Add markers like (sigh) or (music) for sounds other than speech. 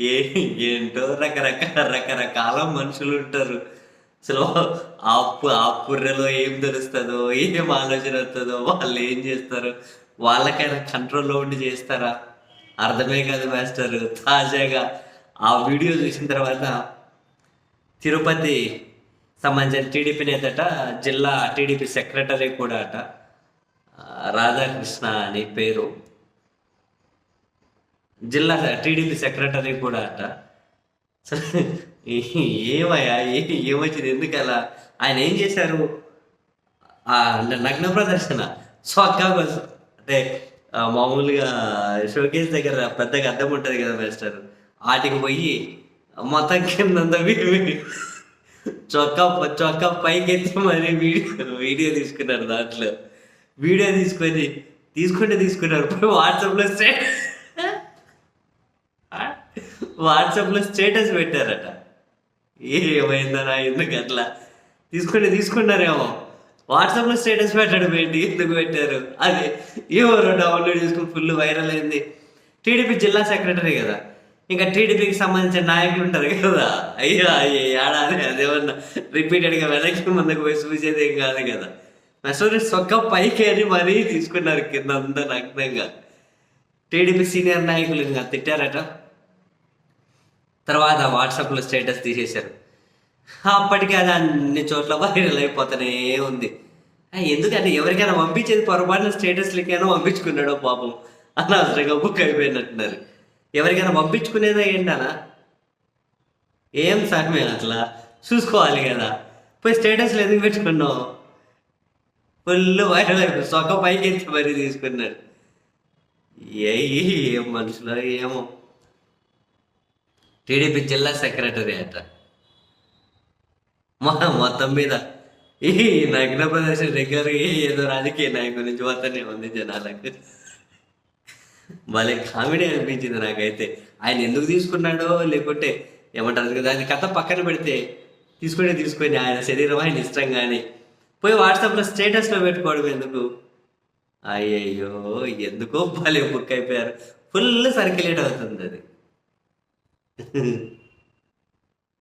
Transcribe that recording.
ఏ- ఏంటో రకరకాల రకరకాల మనుషులు ఉంటారు. అసలు ఆ పు- ఆ పుర్రెలో ఏం తెలుస్తుందో ఏం ఆలోచన వస్తుందో వాళ్ళు ఏం చేస్తారు? వాళ్ళకైనా కంట్రోల్లో ఉండి చేస్తారా? అర్థమే కాదు మాస్టర్. తాజాగా ఆ వీడియో చూసిన తర్వాత తిరుపతి సంబంధించిన టీడీపీ నేతట జిల్లా టీడీపీ సెక్రటరీ కూడా అట. రాధాకృష్ణ అని పేరు. జిల్లా టీడీపీ సెక్రటరీ కూడా అట. ఏమయ్యా ఏమొచ్చింది ఎందుకు అలా ఆయన ఏం చేశారు? ఆ నగ్న ప్రదర్శన. సొక్కా కోసం. అంటే మామూలుగా షోకేస్ దగ్గర పెద్దగా అద్దం ఉంటుంది కదా మాస్టర్ వాటికి పోయి మొత్తం కింద చొక్కా చొక్కా పైకి ఎత్తి మరి వీడియో వీడియో తీసుకున్నారు దాంట్లో. వీడియో తీసుకొని తీసుకుంటే తీసుకుంటారు. పోయి (laughs) వాట్సాప్లో స్టే వాట్సాప్లో స్టేటస్ పెట్టారట. ఏమైందనా ఎందుకు అట్లా? తీసుకుంటే తీసుకున్నారేమో వాట్సాప్లో స్టేటస్ పెట్టడం ఏంటి? ఎందుకు పెట్టారు? అది ఎవరు డౌన్లోడ్ చేసుకుని ఫుల్ వైరల్ అయింది? టీడీపీ జిల్లా సెక్రటరీ కదా. ఇంకా టీడీపీకి సంబంధించిన నాయకులు ఉంటారు కదా. అయ్యా అయ్యే ఏడాది అదేమన్నా రిపీటెడ్గా వెనక్కి ముందుకు పోయి చూసేది ఏం కాదు కదా. మెసూరి సొక్క పైకి అని మరీ తీసుకున్నారు కింద అంతా నగ్నంగా టీడీపీ సీనియర్ నాయకులు ఇంకా తిట్టారట. తర్వాత వాట్సాప్లో స్టేటస్ తీసేశారు. అప్పటికి అది అన్ని చోట్ల వైరల్ అయిపోతూనే ఉంది. ఎందుకంటే ఎవరికైనా పంపించేది పొరపాటున స్టేటస్లకైనా పంపించుకున్నాడో పాపం. అనవసరంగా బుక్ అయిపోయినట్టున్నారు. ఎవరికైనా పంపించుకునేదా ఏంటనా ఏం సహమే అట్లా. చూసుకోవాలి కదా. పోయి స్టేటస్లు ఎందుకు పెట్టుకున్నావు? ఫుల్ వైరల్ అయిపోయి సొక్క పైకి ఎత్తి మరీ తీసుకున్నాడు. ఏ ఏం మనుషులో ఏమో. టీడీపీ జిల్లా సెక్రటరీ అట. మొత్తం మీద ఈ నగ్న ప్రదర్శన దగ్గర ఏదో రాజకీయ నాయకుడి నుంచి పోతానే ఉంది జనాలకు. భలే కామెడీ అనిపించింది నాకైతే. ఆయన ఎందుకు తీసుకున్నాడో లేకుంటే ఏమంటారు కదా అది కథ పక్కన పెడితే తీసుకునే తీసుకొని ఆయన శరీరం ఆయన ఇష్టం కానీ పోయి వాట్సాప్లో స్టేటస్లో పెట్టుకోవడం ఎందుకు? అయ్యయ్యో ఎందుకో భలే బుక్ అయిపోయారు ఫుల్ సర్క్యులేట్ అవుతుంది అది.